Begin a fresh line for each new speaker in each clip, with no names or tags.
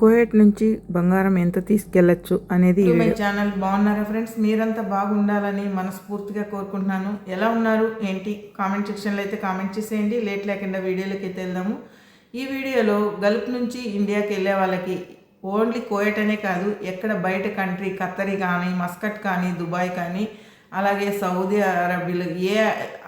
కోయట్ నుంచి బంగారం ఎంత తీసుకెళ్ళొచ్చు అనేది
మై. ఛానల్ బాగున్నారా ఫ్రెండ్స్ మీరంతా బాగుండాలని మనస్ఫూర్తిగా కోరుకుంటున్నాను. ఎలా ఉన్నారు? ఏంటి? కామెంట్ సెక్షన్లో అయితే కామెంట్ చేసేయండి. లేట్ లేకుండా వీడియోలోకి అయితే వెళ్దాము. ఈ వీడియోలో గల్ఫ్ నుంచి ఇండియాకి వెళ్ళే వాళ్ళకి ఓన్లీ కోయట్ అనే కాదు ఎక్కడ బయట కంట్రీ ఖత్తరీ కానీ మస్కట్ కానీ దుబాయ్ కానీ అలాగే సౌదీ అరబీలు ఏ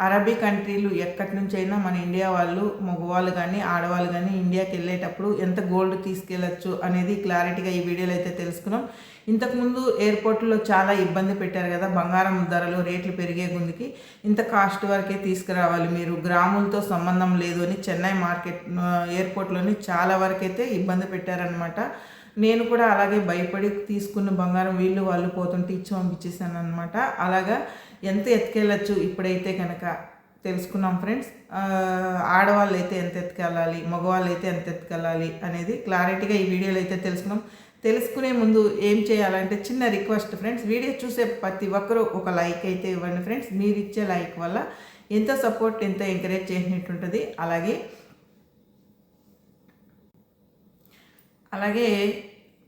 అరబీ కంట్రీలు ఎక్కడి నుంచి అయినా మన ఇండియా వాళ్ళు మగవాళ్ళు కానీ ఆడవాళ్ళు కానీ ఇండియాకి వెళ్ళేటప్పుడు ఎంత గోల్డ్ తీసుకెళ్ళచ్చు అనేది క్లారిటీగా ఈ వీడియోలో అయితే తెలుసుకున్నాం. ఇంతకుముందు ఎయిర్పోర్ట్లో చాలా ఇబ్బంది పెట్టారు కదా బంగారం ధరలు రేట్లు పెరిగే గుందికి ఇంత కాస్ట్ వరకే తీసుకురావాలి మీరు గ్రాములతో సంబంధం లేదు అని చెన్నై మార్కెట్ ఎయిర్పోర్ట్లోని చాలా వరకైతే ఇబ్బంది పెట్టారనమాట నేను కూడా అలాగే భయపడి తీసుకున్న బంగారం వీళ్ళు వాళ్ళు పోతుంటే ఇచ్చి పంపించేసాను అనమాట అలాగా ఎంత ఎత్తుకెళ్ళచ్చు ఇప్పుడైతే కనుక తెలుసుకున్నాం ఫ్రెండ్స్. ఆడవాళ్ళు అయితే ఎంత ఎత్తుకెళ్ళాలి మగవాళ్ళు అయితే ఎంత ఎత్తుకెళ్ళాలి అనేది క్లారిటీగా ఈ వీడియోలో అయితే తెలుసుకున్నాం. తెలుసుకునే ముందు ఏం చేయాలంటే చిన్న రిక్వెస్ట్ ఫ్రెండ్స్ వీడియో చూసే ప్రతి ఒక్కరూ ఒక లైక్ అయితే ఇవ్వండి ఫ్రెండ్స్. మీరు ఇచ్చే లైక్ వల్ల ఎంత సపోర్ట్ ఎంత ఎంకరేజ్ చేసినట్టు ఉంటుంది అలాగే అలాగే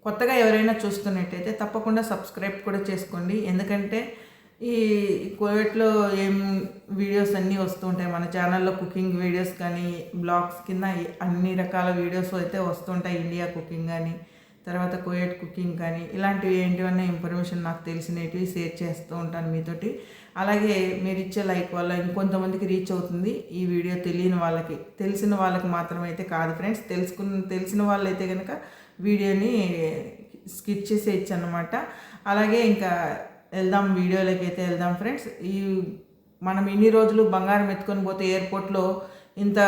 కొత్తగా ఎవరైనా చూస్తున్నట్టయితే తప్పకుండా సబ్స్క్రైబ్ కూడా చేసుకోండి. ఎందుకంటే ఈ కోవిడ్లో ఏం వీడియోస్ అన్నీ వస్తూ ఉంటాయి. మన ఛానల్లో కుకింగ్ వీడియోస్ కానీ బ్లాగ్స్ కింద అన్ని రకాల వీడియోస్ అయితే వస్తుంటాయి ఇండియా కుకింగ్ కానీ తర్వాత కోయట్ కుకింగ్ కానీ ఇలాంటివి ఏంటివన్నా ఇన్ఫర్మేషన్ నాకు తెలిసినవి షేర్ చేస్తూ ఉంటాను మీతోటి. అలాగే మీరు ఇచ్చే లైక్ వల్ల ఇంకొంతమందికి రీచ్ అవుతుంది. ఈ వీడియో తెలియని వాళ్ళకి తెలిసిన వాళ్ళకి మాత్రమైతే కాదు ఫ్రెండ్స్. తెలుసుకున్న తెలిసిన వాళ్ళైతే కనుక వీడియోని స్కిప్ చేసేయచ్చు అనమాట అలాగే ఇంకా వెళ్దాం వీడియోలోకి అయితే వెళ్దాం ఫ్రెండ్స్. ఈ మనం ఇన్ని రోజులు బంగారం ఎత్తుకొని పోతే ఎయిర్పోర్ట్లో ఇంత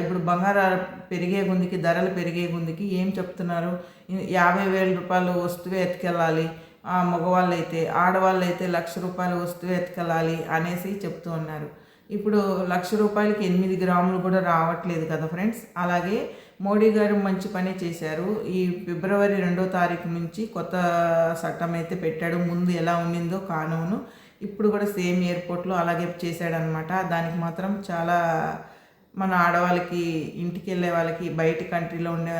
ఇప్పుడు బంగారం పెరిగే గుందికి ధరలు పెరిగే గుందికి ఏం చెప్తున్నారు? యాభై వేల రూపాయలు వస్తువే ఎత్తుకెళ్ళాలి. మగవాళ్ళు అయితే ఆడవాళ్ళు అయితే లక్ష రూపాయల వస్తువు ఎత్తుకెళ్ళాలి అనేసి చెప్తూ ఉన్నారు. ఇప్పుడు లక్ష రూపాయలకి ఎనిమిది గ్రాములు కూడా రావట్లేదు కదా ఫ్రెండ్స్. అలాగే మోడీ గారు మంచి పని చేశారు. ఈ ఫిబ్రవరి రెండో తారీఖు నుంచి కొత్త చట్టం అయితే పెట్టాడు. ముందు ఎలా ఉండిందో కానూను. ఇప్పుడు కూడా సేమ్ ఎయిర్పోర్ట్లో అలాగే చేశాడనమాట దానికి మాత్రం చాలా మన ఆడవాళ్ళకి ఇంటికి వెళ్ళే వాళ్ళకి బయట కంట్రీలో ఉండే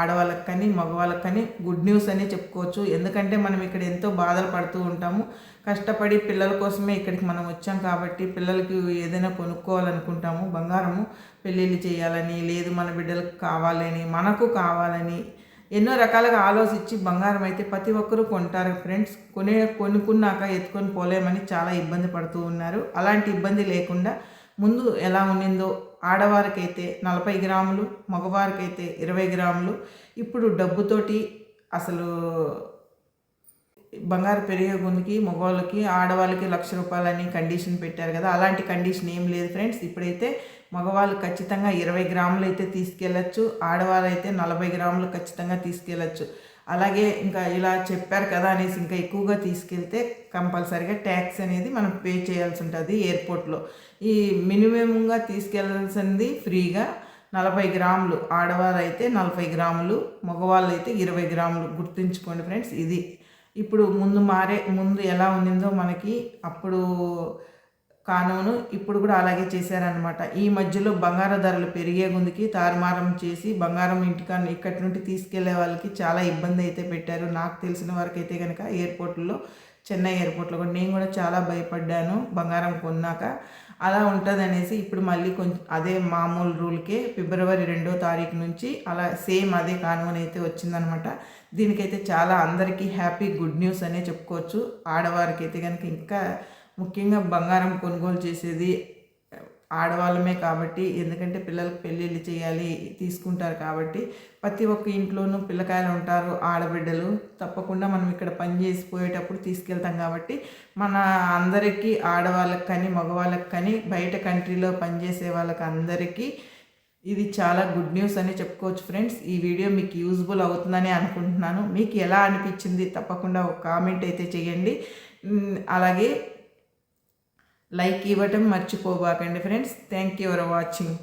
ఆడవాళ్ళకి కానీ మగవాళ్ళకి కానీ గుడ్ న్యూస్ అనే చెప్పుకోవచ్చు. ఎందుకంటే మనం ఇక్కడ ఎంతో బాధలు పడుతూ ఉంటాము. కష్టపడి పిల్లల కోసమే ఇక్కడికి మనం వచ్చాం కాబట్టి పిల్లలకి ఏదైనా కొనుక్కోవాలనుకుంటాము. బంగారము పెళ్ళిళ్ళు చేయాలని లేదు మన బిడ్డలకు కావాలని మనకు కావాలని ఎన్నో రకాలుగా ఆలోచించి బంగారం అయితే ప్రతి ఒక్కరూ కొంటారు ఫ్రెండ్స్. కొనే కొనుక్కున్నాక ఎత్తుకొని పోలేమని చాలా ఇబ్బంది పడుతూ ఉన్నారు. అలాంటి ఇబ్బంది లేకుండా ముందు ఎలా ఉండిందో ఆడవారికైతే నలభై గ్రాములు మగవారికైతే ఇరవై గ్రాములు. ఇప్పుడు డబ్బుతోటి అసలు బంగారు పెరిగే గుందికి మగవాళ్ళకి ఆడవాళ్ళకి లక్ష రూపాయలని కండిషన్ పెట్టారు కదా. అలాంటి కండిషన్ ఏం లేదు ఫ్రెండ్స్ ఇప్పుడైతే మగవాళ్ళు ఖచ్చితంగా ఇరవై గ్రాములు అయితే తీసుకెళ్ళచ్చు ఆడవాళ్ళు అయితే నలభై గ్రాములు ఖచ్చితంగా తీసుకెళ్ళచ్చు. అలాగే ఇంకా ఇలా చెప్పారు కదా అనేసి ఇంకా ఎక్కువగా తీసుకెళ్తే కంపల్సరీగా ట్యాక్స్ అనేది మనం పే చేయాల్సి ఉంటుంది ఎయిర్పోర్ట్లో. ఈ మినిమంగా తీసుకెళ్ళాల్సింది ఫ్రీగా నలభై గ్రాములు ఆడవారు అయితే నలభై గ్రాములు మగవాళ్ళు అయితే ఇరవై గ్రాములు గుర్తుంచుకోండి ఫ్రెండ్స్ ఇది. ఇప్పుడు ముందు మారే ముందు ఎలా ఉండిందో మనకి అప్పుడు కానూను. ఇప్పుడు కూడా అలాగే చేశారనమాట ఈ మధ్యలో బంగారం ధరలు పెరిగే గుందికి తారుమారం చేసి బంగారం ఇంటికా ఇక్కడి నుండి తీసుకెళ్ళే వాళ్ళకి చాలా ఇబ్బంది అయితే పెట్టారు. నాకు తెలిసిన వరకు అయితే కనుక ఎయిర్పోర్ట్లో చెన్నై ఎయిర్పోర్ట్లో కూడా నేను కూడా చాలా భయపడ్డాను బంగారం కొన్నాక. అలా ఉంటుంది అనేసి ఇప్పుడు మళ్ళీ కొంచెం అదే మామూలు రూల్కే ఫిబ్రవరి రెండో తారీఖు నుంచి అలా సేమ్ అదే కానువని అయితే వచ్చిందనమాట దీనికైతే చాలా అందరికీ హ్యాపీ గుడ్ న్యూస్ అనే చెప్పుకోవచ్చు. ఆడవారికి అయితే కనుక ఇంకా ముఖ్యంగా బంగారం కొనుగోలు చేసేది ఆడవాళ్ళమే కాబట్టి ఎందుకంటే పిల్లలకు పెళ్ళిళ్ళు చేయాలి తీసుకుంటారు కాబట్టి ప్రతి ఒక్క ఇంట్లోనూ పిల్లకాయలు ఉంటారు ఆడబిడ్డలు. తప్పకుండా మనం ఇక్కడ పని చేసి పోయేటప్పుడు తీసుకెళ్తాం కాబట్టి మన అందరికీ ఆడవాళ్ళకి కానీ మగవాళ్ళకి కానీ బయట కంట్రీలో పనిచేసే వాళ్ళకి అందరికీ ఇది చాలా గుడ్ న్యూస్ అని చెప్పుకోవచ్చు ఫ్రెండ్స్. ఈ వీడియో మీకు యూజ్ఫుల్ అవుతుందని అనుకుంటున్నాను. మీకు ఎలా అనిపించింది? తప్పకుండా ఒక కామెంట్ అయితే చేయండి. అలాగే లైక్ ఇవ్వటం మర్చిపోబాకండి friends. Thank you for watching